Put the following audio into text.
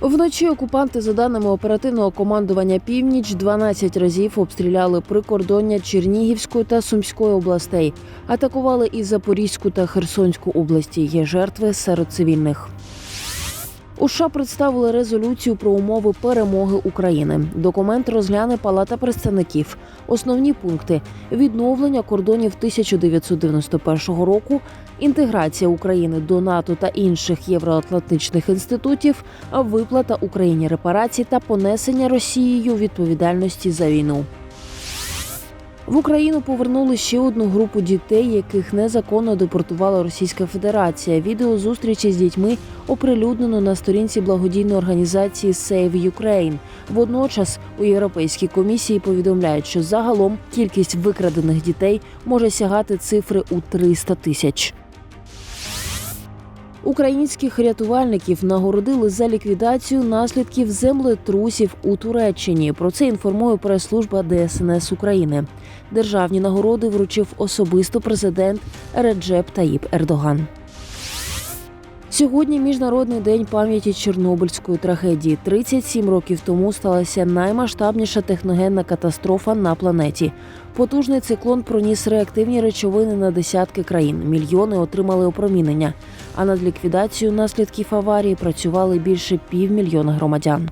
Вночі окупанти, за даними оперативного командування Північ, 12 разів обстріляли прикордоння Чернігівської та Сумської областей. Атакували і Запорізьку та Херсонську області. Є жертви серед цивільних. У США представили резолюцію про умови перемоги України. Документ розгляне Палата представників. Основні пункти: відновлення кордонів 1991 року, інтеграція України до НАТО та інших євроатлантичних інститутів, виплата Україні репарацій та понесення Росією відповідальності за війну. В Україну повернули ще одну групу дітей, яких незаконно депортувала Російська Федерація. Відео зустрічі з дітьми оприлюднено на сторінці благодійної організації Save Ukraine. Водночас у Європейській комісії повідомляють, що загалом кількість викрадених дітей може сягати цифри у 300 тисяч. Українських рятувальників нагородили за ліквідацію наслідків землетрусів у Туреччині. Про це інформує прес-служба ДСНС України. Державні нагороди вручив особисто президент Реджеп Таїп Ердоган. Сьогодні міжнародний день пам'яті Чорнобильської трагедії. 37 років тому сталася наймасштабніша техногенна катастрофа на планеті. Потужний циклон проніс реактивні речовини на десятки країн. Мільйони отримали опромінення. А над ліквідацією наслідків аварії працювали більше півмільйона громадян.